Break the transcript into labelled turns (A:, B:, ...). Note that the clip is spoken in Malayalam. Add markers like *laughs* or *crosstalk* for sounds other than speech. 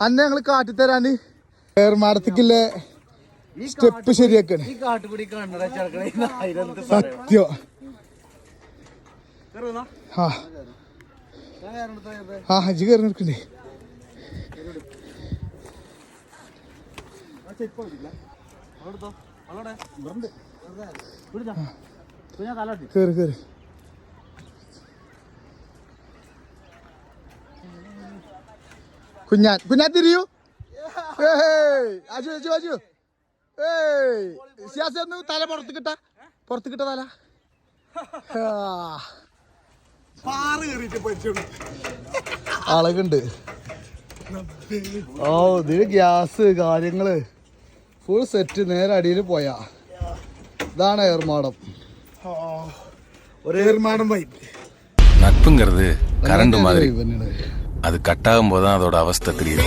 A: അന്നെ ഞങ്ങൾ കാട്ടിത്തരാന് ഏർമാടത്തേക്കില്ലേ സ്റ്റെപ്പ് ശരിയാക്കണ്. സത്യം. ആ. ആ ഹജ്ജ് കയറി നിൽക്കണ്ടേ കേറി കേറി കുഞ്ഞാൻ കുഞ്ഞാൻ തിരിയൂ. അജു അജു അജു. ഏയ് സിയാസി ഒന്ന് തല പുറത്ത് കിട്ട. പുറത്ത് കിട്ട തല. *laughs* അളകുണ്ട് ഓ ഇതിന് ഗ്യാസ് കാര്യങ്ങൾ. ഫുൾ സെറ്റ് നേരെ അടിയിൽ പോയാ. ഇതാണ് ഏർമാടം. ഒരു ഏർമാടം വൈപ്പ്
B: നക്കുങ്കരുത് കറണ്ട് മാതിരി. அது கட்டாகும் போது தான் அதோட அவஸ்தை தெரியுது.